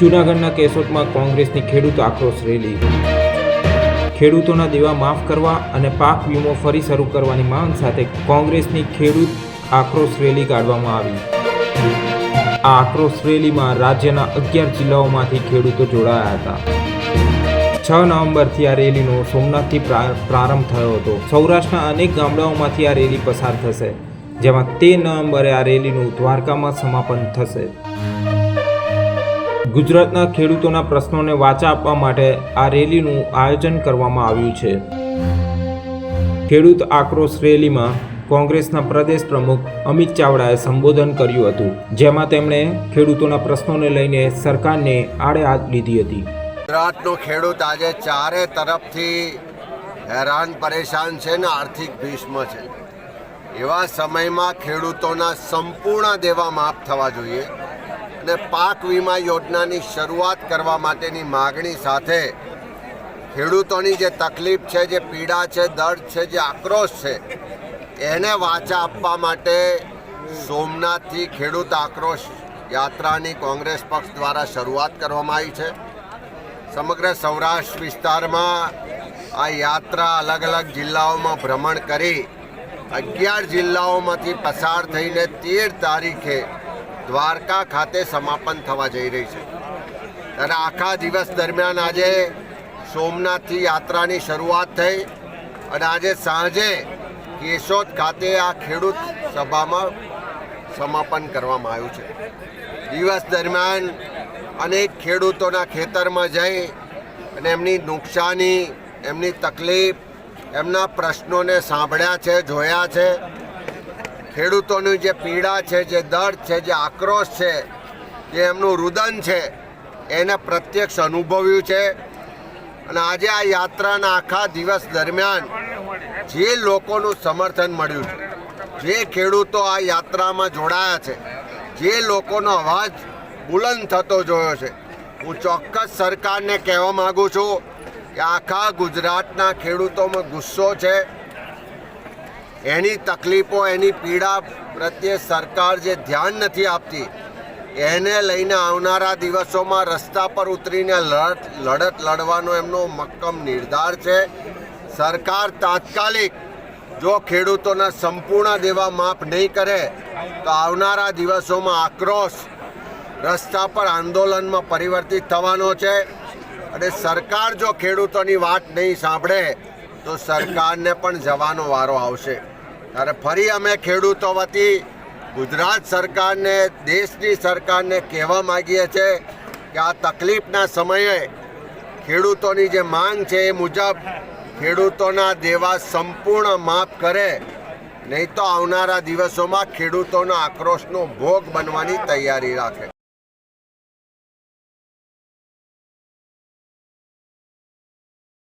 જૂનાગઢના કેશોદમાં કોંગ્રેસની ખેડૂત આક્રોશ રેલી. ખેડૂતોના દેવા માફ કરવા અને પાક વીમો ફરી શરૂ કરવાની માંગ સાથે કોંગ્રેસની ખેડૂત આક્રોશ રેલી કાઢવામાં આવી. આ આક્રોશ રેલીમાં રાજ્યના અગિયાર જિલ્લાઓમાંથી ખેડૂતો જોડાયા હતા. છ નવેમ્બરથી આ રેલીનો સોમનાથથી પ્રા- પ્રારંભ થયો હતો. સૌરાષ્ટ્રના અનેક ગામડાઓમાંથી આ રેલી પસાર થશે, જેમાં તે નવેમ્બરે આ રેલીનું દ્વારકામાં સમાપન થશે. ગુજરાતના ખેડૂતોના પ્રશ્નોને વાચા આપવા માટે આ રેલીનું આયોજન કરવામાં આવ્યું છે. ખેડૂત આક્રોશ રેલીમાં કોંગ્રેસના પ્રદેશ પ્રમુખ અમિત ચાવડાએ સંબોધન કર્યું હતું, જેમાં તેમણે ખેડૂતોના પ્રશ્નોને લઈને સરકારને આડે હાથ લીધી હતી. ગુજરાતનો ખેડૂત આજે ચારે તરફથી હેરાન પરેશાન છે ને આર્થિક ભીષ્મ છે. એવા સમયમાં ખેડૂતોના સંપૂર્ણ દેવા માફ થવા જોઈએ. અને પાક વીમા યોજનાની શરૂઆત કરવા માટેની માગણી સાથે ખેડૂતોની જે તકલીફ છે, જે પીડા છે, દર્દ છે, જે આક્રોશ છે, એને વાચા આપવા માટે સોમનાથથી ખેડૂત આક્રોશ યાત્રાની કોંગ્રેસ પક્ષ દ્વારા શરૂઆત કરવામાં આવી છે. સમગ્ર સૌરાષ્ટ્ર વિસ્તારમાં આ યાત્રા અલગ અલગ જિલ્લાઓમાં ભ્રમણ કરી અગિયાર જિલ્લાઓમાંથી પસાર થઈને તેર તારીખે દ્વારકા ખાતે સમાપન થવા જઈ રહી છે. ત્યારે આખા દિવસ દરમિયાન આજે સોમનાથથી યાત્રાની શરૂઆત થઈ અને આજે સાંજે કેશોદ ખાતે આ ખેડૂત સભામાં સમાપન કરવામાં આવ્યું છે. દિવસ દરમિયાન અનેક ખેડૂતોના ખેતરમાં જઈ અને એમની નુકસાની, એમની તકલીફ, એમના પ્રશ્નોને સાંભળ્યા છે, જોયા છે. ખેડૂતોની જે પીડા છે, જે દર્દ છે, જે આક્રોશ છે, જે એમનું રુદન છે, એને પ્રત્યક્ષ અનુભવ્યું છે. અને આજે આ યાત્રાના આખા દિવસ દરમિયાન જે લોકોનું સમર્થન મળ્યું છે, જે ખેડૂતો આ યાત્રામાં જોડાયા છે, જે લોકોનો અવાજ બુલંદ થતો જોયો છે, હું ચોક્કસ સરકારને કહેવા માગું છું કે આખા ગુજરાતના ખેડૂતોમાં ગુસ્સો છે એની તકલીફો, એની પીડા પ્રત્યે સરકાર જે ધ્યાન નથી આપતી, એને લઈને આવનારા દિવસોમાં રસ્તા પર ઉતરીને લડત લડત લડવાનો એમનો મક્કમ નિર્ધાર છે. સરકાર તાત્કાલિક જો ખેડૂતોના સંપૂર્ણ દેવા માફ નહીં કરે, તો આવનારા દિવસોમાં આક્રોશ રસ્તા પર આંદોલનમાં પરિવર્તિત થવાનો છે. અને સરકાર જો ખેડૂતોની વાત નહીં સાંભળે, તો સરકારને પણ જવાનો વારો આવશે. ત્યારે ફરી અમે ખેડૂતો વતી ગુજરાત સરકારને, દેશની સરકારને કહેવા માગીએ છીએ કે આ તકલીફના સમયે ખેડૂતોની જે માંગ છે એ મુજબ ખેડૂતોના દેવા સંપૂર્ણ માફ કરે, નહીં તો આવનારા દિવસોમાં ખેડૂતોના આક્રોશનો ભોગ બનવાની તૈયારી રાખે.